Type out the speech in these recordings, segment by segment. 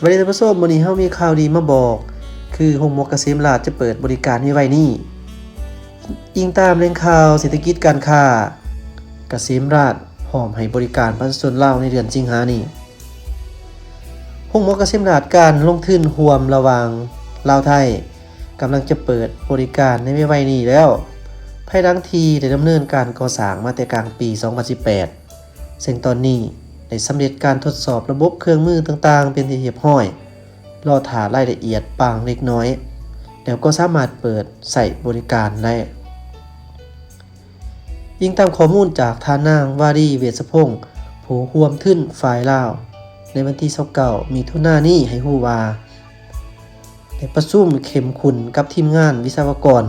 สวัสดีท่านผู้ชมวันนี้เฮามีข่าวดีมาบอก คือโรงมอเกษมราชจะเปิดบริการในไวนี้อิงตามแหล่งข่าวเศรษฐกิจการค้าเกษมราชพร้อมให้บริการประชาชนลาวในเดือนสิงหานี้โรงมอเกษมราชการลงทุนร่วมระว่างลาวไทยกำลังจะเปิดบริการในไวนี้แล้วภายหลังทีได้ดำเนินการก่อสร้างมาแต่กลางปี 2018ซึ่งตอนนี้ ได้สำเร็จการทดสอบระบบเครื่องมือต่างๆ เป็นที่เรียบร้อย รอถารายละเอียดบางเล็กน้อย แล้วก็สามารถเปิดใส่บริการได้ ยิ่งตามข้อมูลจากทานางวารีเวชพงศ์ผู้ร่วมทึ้นฝ่ายลาว ในวันที่29มีทุนายนนี้ให้ฮู้ว่าได้ประชุมเข้มขุนกับทีมงานวิศวกร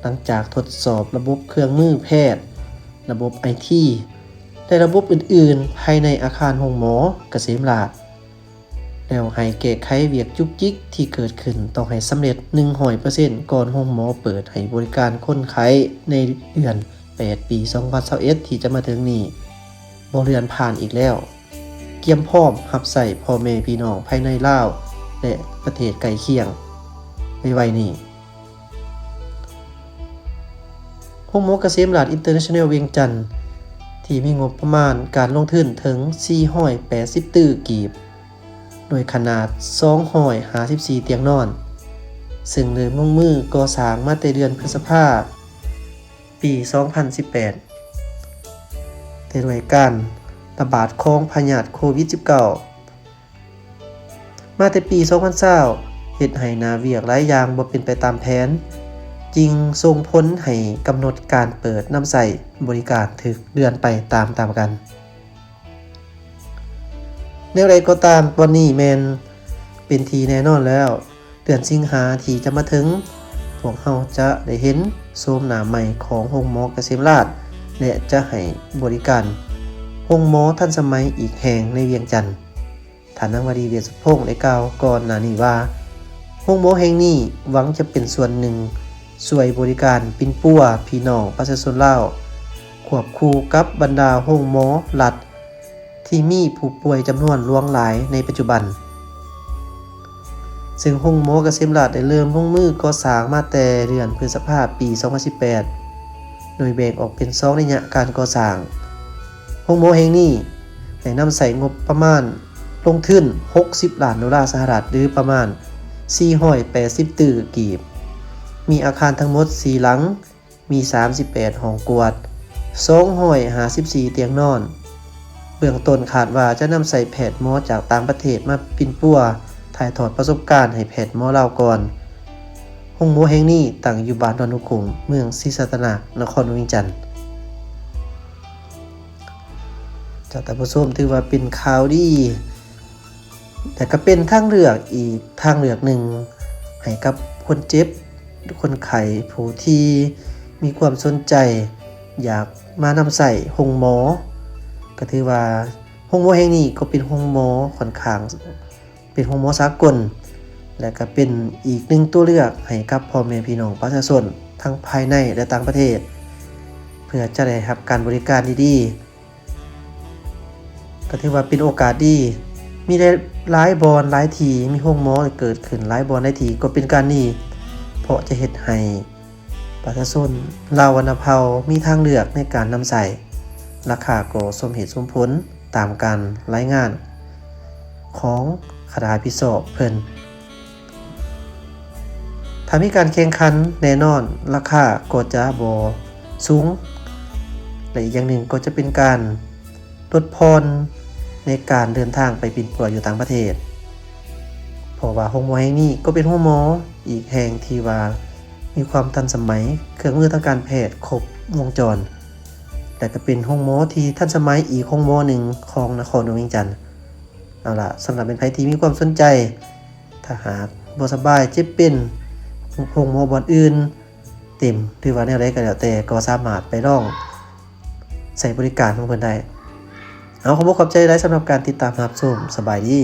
หลังจากทดสอบระบบเครื่องมือแพทย์ ระบบไอที และระบบอื่นๆ ภายในอาคารโรงหมอเกษมราชแล้วให้แก้ไขเวียกจุกจิกที่เกิดขึ้นต้องให้สำเร็จ100%ก่อนโรงหมอเปิดให้บริการคนไข้ในเดือน 8 ปี 2021ที่จะมาถึงนี้บ่เรือนผ่านอีกแล้ว เกียมพร้อมรับใส่พ่อแม่พี่น้องภายในลาว และประเทศใกล้เคียงไว้ไว้นี้โรงหมอเกษมราชอินเตอร์เนชั่นแนลเวียงจันทน์ ที่มีงบประมาณการลงทุนถึง 480 ตื้อกีบ โดยขนาด 254 เตียงนอน ซึ่งเริ่มลงมือก่อสร้างมาแต่เดือนพฤษภาคมปี 2018 แต่ด้วยการระบาดของพยาธิโควิด -19 มาแต่ปี 2020เฮ็ดให้นาเวียกหลายอย่างบ่เป็นไปตามแผน จึงส่งผลให้กำหนดการเปิดน้ำใส่บริการถึกเดือนไปตามตามกันแนวใดก็ตามวันนี้แมนเป็นทีแน่นอนแล้ว เดือนสิงหาที่จะมาถึง พวกเราจะได้เห็นโซมหนาใหม่ของโรงหมอเกษมราชและจะให้บริการโรงหมอทันสมัยอีกแห่งในเวียงจันทน์ฐานังวดีเวียสุพงศ์ได้กล่าวก่อนหน้านี้ว่าโรงหมอแห่งนี้หวังจะเป็นส่วนหนึ่ง สวยบริการปินปัวพี่น้องประชาชนลาวควบคู่กับบรรดาโรงหมอรัฐที่มีผู้ป่วยจำนวนล่วงหลายในปัจจุบัน ซึ่งโรงหมอเกษมราชได้เริ่มลงมือก่อสร้างมาแต่เดือนพฤษภาคมปี 2018 โดยแบ่งออกเป็น2ระยะการก่อสร้างโรงหมอแห่งนี้ได้นำใส่งบประมาณลงทุน60ล้านดอลลาร์สหรัฐหรือประมาณ480ตื้อกีบ มีอาคารทั้งหมด 4 หลัง มี 38 ห้องกวด254 เตียงนอน เบื้องต้นขาดว่าจะนำใส่แพทย์หมอจากต่างประเทศมาปินปัวถ่ายทอดประสบการณ์ให้แพทย์หมอลาก่อนห้องหมอแห่งนี้ตั้งอยู่บ้านดอนนุกุงเมืองศรีสัตนานครวียงจันทน์จากแต่ผู้ชมถือว่าเป็นข่าวดี แต่ก็เป็นทางเลือกอีกทางเลือกหนึ่งให้กับคนเจ็บ คนไข้ผู้ที่มีความสนใจ อยากมานำใส่ห้องหมอ ก็ถือว่าห้องหมอแห่งนี้ก็เป็นห้องหมอค่อนข้าง เป็นห้องหมอสากล และก็เป็นอีกหนึ่งตัวเลือกให้กับพ่อแม่พี่น้องประชาชนทั้งภายในและต่างประเทศ เพื่อจะได้รับการบริการดีๆ ก็ถือว่าเป็นโอกาสดี มีได้หลายบอลหลายทีมีห้องหมอเกิดขึ้นหลายบอลหลายทีก็เป็นการดีเพ ราะจะเฮ็ดให้ประชาชนลาววรรณเผามีทางเลือกในการนำใส่ราคาก็สมเหตุสมผลตามการรายงาน ของคณะพิสอบเพิ่นถ้ามีการแข่งขันแน่นอนราคาก็จะบ่สูงและอีกอย่างหนึ่งก็จะเป็นการลดพรในการเดินทางไปปินปัวอยู่ต่างประเทศ เพราะว่าโรงหมอแห่งนี้ก็เป็นโรงหมออีกแห่งที่ว่ามีความทันสมัย เครื่องมือทางการแพทย์ครบวงจร แต่ก็เป็นโรงหมอที่ทันสมัยอีกโรงหมอหนึ่งของนครหลวงเวียงจันทน์เอาล่ะสำหรับเป็นไผที่มีความสนใจ ถ้าหากบ่สบายเจ็บเป็นโรงหมอบอนอื่น เต็มหรือว่าแนวใดก็แล้วแต่ก็สามารถไปลองใส่บริการของเพิ่นได้ เอาขอบคุณขอบใจได้สำหรับการติดตามรับชมสบายดี